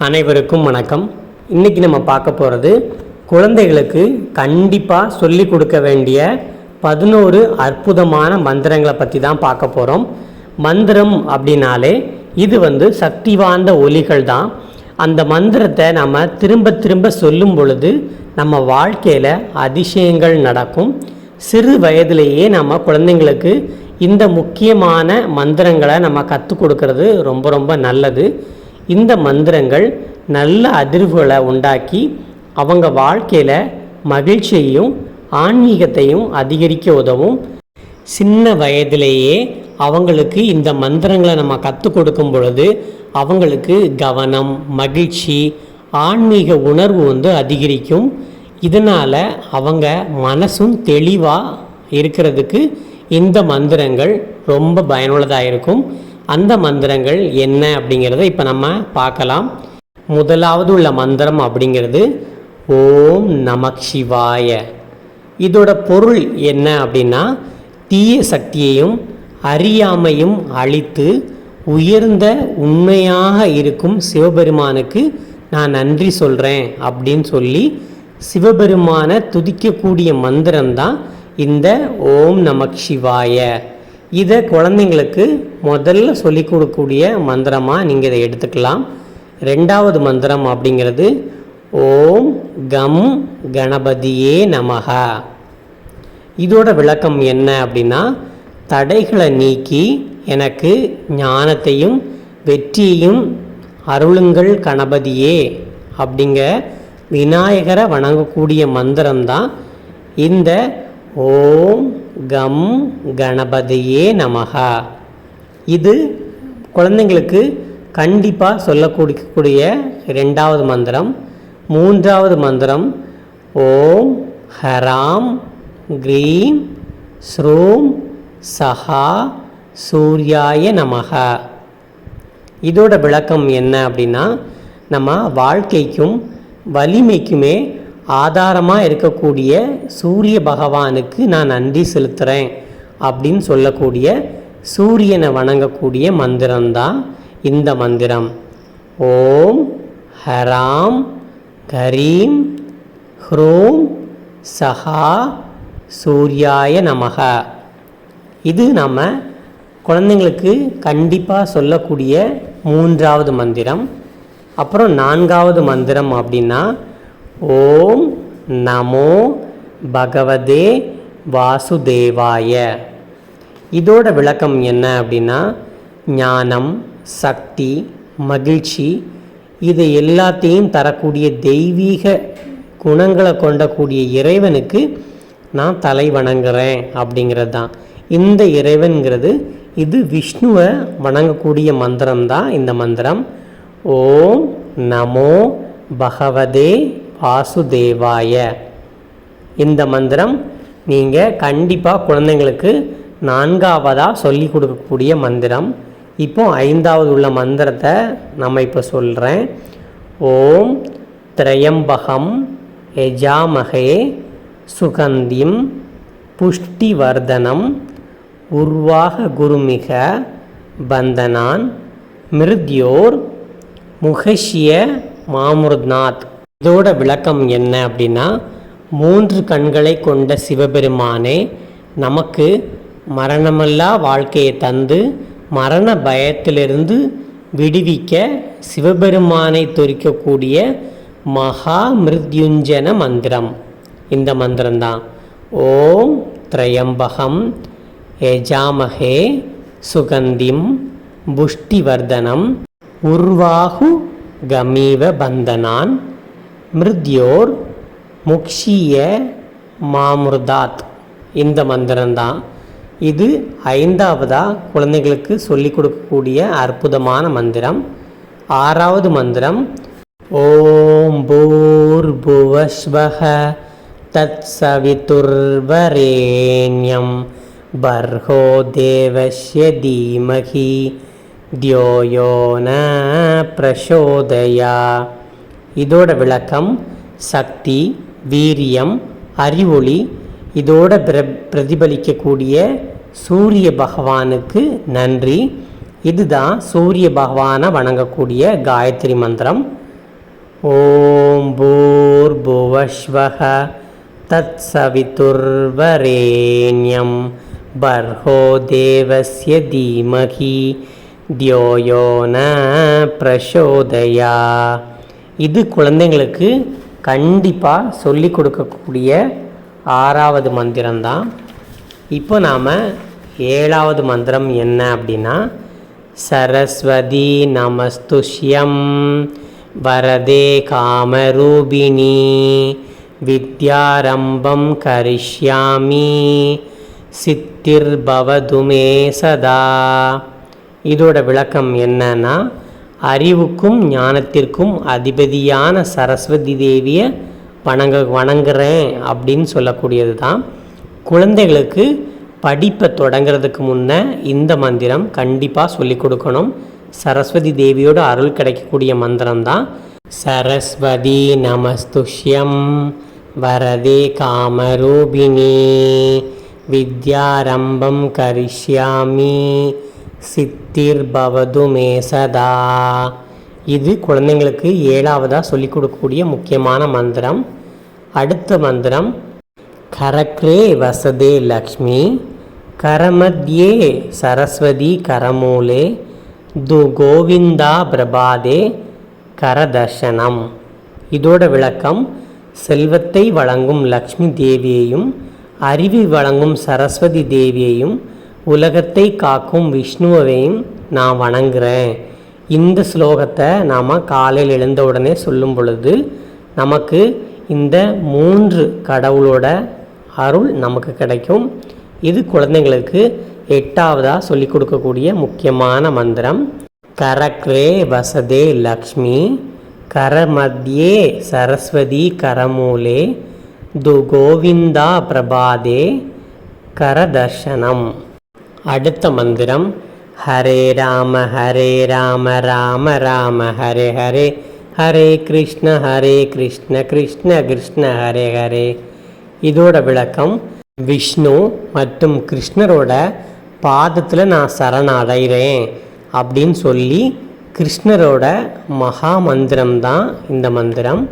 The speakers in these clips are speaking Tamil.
அனைவருக்கும் வணக்கம். இன்றைக்கி நம்ம பார்க்க போகிறது குழந்தைகளுக்கு கண்டிப்பாக சொல்லி கொடுக்க வேண்டிய பதினோரு அற்புதமான மந்திரங்களை பற்றி தான் பார்க்க போகிறோம் மந்திரம் அப்படின்னாலே இது வந்து சக்தி வாய்ந்த ஒலிகள் தான். அந்த மந்திரத்தை நம்ம திரும்ப திரும்ப சொல்லும் பொழுது நம்ம வாழ்க்கையில் அதிசயங்கள் நடக்கும். சிறு வயதிலேயே நம்ம குழந்தைங்களுக்கு இந்த முக்கியமான மந்திரங்களை நம்ம கற்றுக் கொடுக்கறது ரொம்ப ரொம்ப நல்லது. இந்த மந்திரங்கள் நல்ல அதிர்வுகளை உண்டாக்கி அவங்க வாழ்க்கையில் மகிழ்ச்சியையும் ஆன்மீகத்தையும் அதிகரிக்க உதவும். சின்ன வயதிலேயே அவங்களுக்கு இந்த மந்திரங்களை நம்ம கற்றுக் கொடுக்கும் பொழுது அவங்களுக்கு கவனம் மகிழ்ச்சி ஆன்மீக உணர்வு வந்து அதிகரிக்கும். இதனால் அவங்க மனசும் தெளிவாக இருக்கிறதுக்கு இந்த மந்திரங்கள் ரொம்ப பயனுள்ளதாக இருக்கும். அந்த மந்திரங்கள் என்ன அப்படிங்கிறத இப்போ நம்ம பார்க்கலாம். முதலாவது உள்ள மந்திரம் அப்படிங்கிறது ஓம் நமக் சிவாய. இதோட பொருள் என்ன அப்படின்னா தீய சக்தியையும் அறியாமையும் அழித்து உயர்ந்த உண்மையாக இருக்கும் சிவபெருமானுக்கு நான் நன்றி சொல்கிறேன் அப்படின்னு சொல்லி சிவபெருமானை துதிக்கக்கூடிய மந்திரம்தான் இந்த ஓம் நமக் சிவாய. இதை குழந்தைங்களுக்கு முதல்ல சொல்லிக் கொடுக்கக்கூடிய மந்திரமாக நீங்கள் இதை எடுத்துக்கலாம். ரெண்டாவது மந்திரம் அப்படிங்கிறது ஓம் கம் கணபதியே நமக இதோட விளக்கம் என்ன அப்படின்னா தடைகளை நீக்கி எனக்கு ஞானத்தையும் வெற்றியையும் அருளுங்கள் கணபதியே அப்படிங்க விநாயகரை வணங்கக்கூடிய மந்திரம்தான் இந்த ஓம் கம் கணபதியே நமகா இது குழந்தைங்களுக்கு கண்டிப்பாக சொல்லக்கூடிய ரெண்டாவது மந்திரம். மூன்றாவது மந்திரம் ஓம் ஹராம் க்ரீம் ஸ்ரூம் சஹா சூர்யாய நமகா இதோட விளக்கம் என்ன அப்படின்னா நம்ம வாழ்க்கைக்கும் வலிமைக்குமே ஆதாரமாக இருக்கக்கூடிய சூரிய பகவானுக்கு நான் நன்றி செலுத்துகிறேன் அப்படின்னு சொல்லக்கூடிய சூரியனை வணங்கக்கூடிய மந்திரம்தான் இந்த மந்திரம். ஓம் ஹராம் கரீம் ஹ்ரோம் சஹா சூர்யாய நமக இது நம்ம குழந்தைங்களுக்கு கண்டிப்பாக சொல்லக்கூடிய மூன்றாவது மந்திரம். அப்புறம் நான்காவது மந்திரம் அப்படின்னா ஓம் நமோ பகவதே வாசுதேவாய. இதோட விளக்கம் என்ன அப்படின்னா ஞானம் சக்தி மகிழ்ச்சி இது எல்லாத்தையும் தரக்கூடிய தெய்வீக குணங்களை கொண்டக்கூடிய இறைவனுக்கு நான் தலை வணங்குறேன் அப்படிங்கிறது தான். இந்த இறைவன்கிறது இது விஷ்ணுவை வணங்கக்கூடிய மந்திரம் தான் இந்த மந்திரம். ஓம் நமோ பகவதே வாசுதேவாய. இந்த மந்திரம் நீங்கள் கண்டிப்பாக குழந்தைங்களுக்கு நான்காவதாக சொல்லி கொடுக்கக்கூடிய மந்திரம். இப்போ ஐந்தாவது உள்ள மந்திரத்தை நம்ம இப்போ சொல்கிறேன் ஓம் திரையம்பகம் எஜாமகே சுகந்திம் புஷ்டிவர்தனம் உருவாக குருமிக பந்தனான் மிருத்யோர் முகஷிய மாமுருத்நாத். இதோட விளக்கம் என்ன அப்படின்னா மூன்று கண்களை கொண்ட சிவபெருமானே நமக்கு மரணமல்லா வாழ்க்கையை தந்து மரண பயத்திலிருந்து விடுவிக்க சிவபெருமானை தொரிக்கக்கூடிய மகா மிருத்யுஞ்சன மந்திரம். இந்த மந்திரம்தான். ஓம் திரையம்பகம் எஜாமகே சுகந்திம் புஷ்டிவர்தனம் உர்வாகு கமீவ பந்தனான் மிருத்யோர் முக்ஷிய மாமுர்தாத். இந்த மந்திரம்தான். இது ஐந்தாவதாக குழந்தைகளுக்கு சொல்லிக் கொடுக்கக்கூடிய அற்புதமான மந்திரம். ஆறாவது மந்திரம் ஓம் பூர்புவஸ்வக தத் சவிதுர்வரேண்யம் பர்ஹோ தேவஸ்ய தீமகி தியோயோ ந பிரசோதயா. இதோட விளக்கம் சக்தி வீரியம் அறிவொளி இதோட பிர பிரதிபலிக்கக்கூடிய சூரிய பகவானுக்கு நன்றி. இதுதான் சூரிய பகவானை வணங்கக்கூடிய காயத்ரி மந்திரம். ஓம் பூர்புவஸ்வக தத்சவிதுர்வரேண்யம் பர்ஹோ தேவஸ்ய தீமகி தியோயோ ந பிரசோதயா. இது குழந்தைங்களுக்கு கண்டிப்பாக சொல்லி கொடுக்கக்கூடிய ஆறாவது மந்திரம்தான். இப்போ நாம் ஏழாவது மந்திரம் என்ன அப்படின்னா சரஸ்வதி நமஸ்துஷ்யம் வரதே காமரூபிணி வித்யாரம்பம் கரிஷ்யாமி சித்திர்பவது மே சதா. இதோட விளக்கம் என்னன்னா அறிவுக்கும் ஞானத்திற்கும் அதிபதியான சரஸ்வதி தேவியை வணங்க வணங்குறேன் அப்படின்னு சொல்லக்கூடியது தான் குழந்தைகளுக்கு படிப்பை தொடங்கிறதுக்கு முன்னே இந்த மந்திரம் கண்டிப்பாக சொல்லிக் கொடுக்கணும். சரஸ்வதி தேவியோட அருள் கிடைக்கக்கூடிய மந்திரம் தான் சரஸ்வதி நமஸ்துஷ்யம் வரதே காமரூபிணி வித்யாரம்பம் கரிஷ்யாமி. சித்திர்பவது மே சதா. இது குழந்தைங்களுக்கு ஏழாவதாக சொல்லிக் கொடுக்கக்கூடிய முக்கியமான மந்திரம். அடுத்த மந்திரம் கரக்ரே வசதே லக்ஷ்மி கரமத்யே சரஸ்வதி கரமூலே து கோவிந்தா பிரபாதே கரதர்ஷனம். இதோட விளக்கம் செல்வத்தை வழங்கும் லக்ஷ்மி தேவியையும் அறிவு வழங்கும் சரஸ்வதி தேவியையும் உலகத்தை காக்கும் விஷ்ணுவையும் நான் வணங்குறேன். இந்த ஸ்லோகத்தை நாம் காலையில் எழுந்த உடனே சொல்லும் பொழுது நமக்கு இந்த மூன்று கடவுளோட அருள் நமக்கு கிடைக்கும். இது குழந்தைங்களுக்கு எட்டாவதாக சொல்லிக் கொடுக்கக்கூடிய முக்கியமான மந்திரம். கரக்ரே வசதே லக்ஷ்மி கரமத்யே சரஸ்வதி கரமூலே து கோவிந்தா பிரபாதே கரதர்ஷனம். அடுத்த மந்திரம் ஹரே ராம ஹரே ராம ராம ராம ஹரே ஹரே ஹரே கிருஷ்ண ஹரே கிருஷ்ண கிருஷ்ண கிருஷ்ண ஹரே ஹரே. இதோட விளக்கம் விஷ்ணு மற்றும் கிருஷ்ணரோட பாதத்தில் நான் சரணடைகிறேன் அப்படின்னு சொல்லி கிருஷ்ணரோட மகா மந்திரம் தான் இந்த மந்திரம்.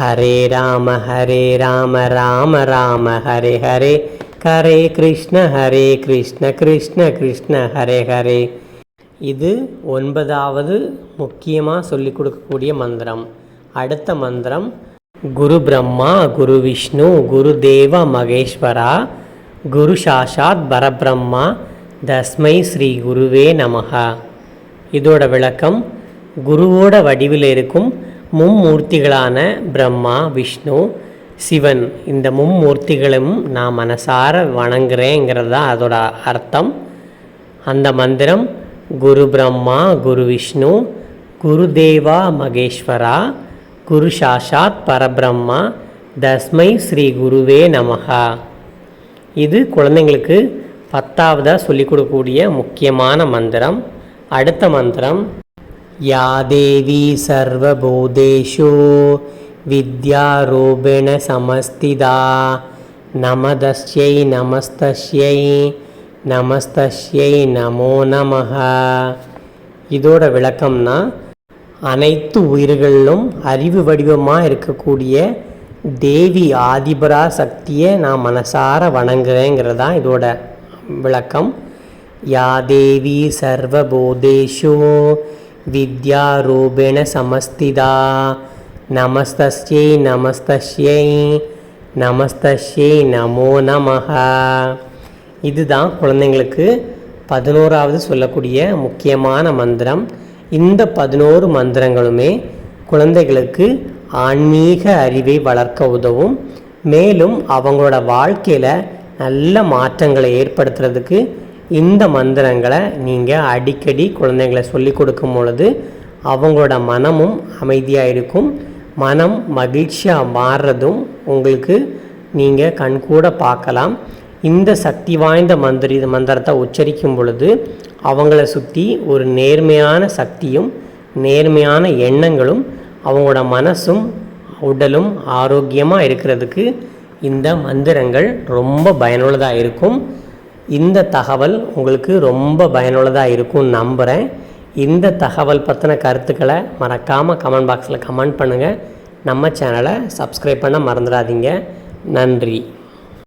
ஹரே ராம ஹரே ராம ராம ராம ஹரே ஹரே ஹரே கிருஷ்ண ஹரே கிருஷ்ண கிருஷ்ண கிருஷ்ண ஹரே ஹரே. இது ஒன்பதாவது முக்கியமாக சொல்லிக் கொடுக்கக்கூடிய மந்திரம். அடுத்த மந்திரம் குரு பிரம்மா குரு விஷ்ணு குரு தேவ மகேஸ்வரா குரு சாஷாத் பரபிரம்மா தஸ்மை ஸ்ரீ குருவே நமகா இதோட விளக்கம் குருவோட வடிவில் இருக்கும் மும்மூர்த்திகளான பிரம்மா விஷ்ணு சிவன் இந்த மும்மூர்த்திகளும் நான் மனசார வணங்குறேங்கிறது தான் அதோட அர்த்தம். அந்த மந்திரம் குரு பிரம்மா குரு விஷ்ணு குரு தேவா மகேஸ்வரா குரு சாஷாத் பரபிரம்மா தஸ்மை ஸ்ரீ குருவே நமகா இது குழந்தைங்களுக்கு பத்தாவதாக சொல்லிக் கொடுக்கக்கூடிய முக்கியமான மந்திரம். அடுத்த மந்திரம் யாதேவி தேவி வித்யாரூபேண சமஸ்திதா நமதஸ்யை நமஸ்தஸ்யை நமஸ்தஸ்யை நமோ நமக இதோட விளக்கம்னா அனைத்து உயிர்களிலும் அறிவு வடிவமாக இருக்கக்கூடிய தேவி ஆதிபரா சக்தியை நான் மனசார வணங்குறேங்கிறது தான் இதோட விளக்கம். யா தேவி சர்வபூதேஷு வித்யாரூபேண சமஸ்திதா. நமஸ்தஸ்யை நமஸ்தஸ்யை நமஸ்தஸ்யை நமோ நமஹ இதுதான் குழந்தைங்களுக்கு பதினோராவது சொல்லக்கூடிய முக்கியமான மந்திரம். இந்த பதினோரு மந்திரங்களுமே குழந்தைகளுக்கு ஆன்மீக அறிவை வளர்க்க உதவும். மேலும் அவங்களோட வாழ்க்கையில் நல்ல மாற்றங்களை ஏற்படுத்துறதுக்கு இந்த மந்திரங்களை நீங்கள் அடிக்கடி குழந்தைங்களை சொல்லி கொடுக்கும் பொழுது அவங்களோட மனமும் அமைதியாக இருக்கும். மனம் மகிழ்ச்சியாக மாறுறதும் உங்களுக்கு நீங்கள் கண்கூட பார்க்கலாம். இந்த சக்தி வாய்ந்த மந்திரி மந்திரத்தை உச்சரிக்கும் பொழுது அவங்கள சுற்றி ஒரு நேர்மையான சக்தியும் நேர்மையான எண்ணங்களும் அவங்களோட மனசும் உடலும் ஆரோக்கியமாக இருக்கிறதுக்கு இந்த மந்திரங்கள் ரொம்ப பயனுள்ளதாக இருக்கும். இந்த தகவல் உங்களுக்கு ரொம்ப பயனுள்ளதாக இருக்கும்னு நம்புகிறேன் இந்த தகவல் பற்றின கருத்துக்களை மறக்காமல் கமெண்ட் பாக்ஸில் கமெண்ட் பண்ணுங்கள் நம்ம சேனலை சப்ஸ்கிரைப் பண்ண மறந்துடாதீங்க. நன்றி.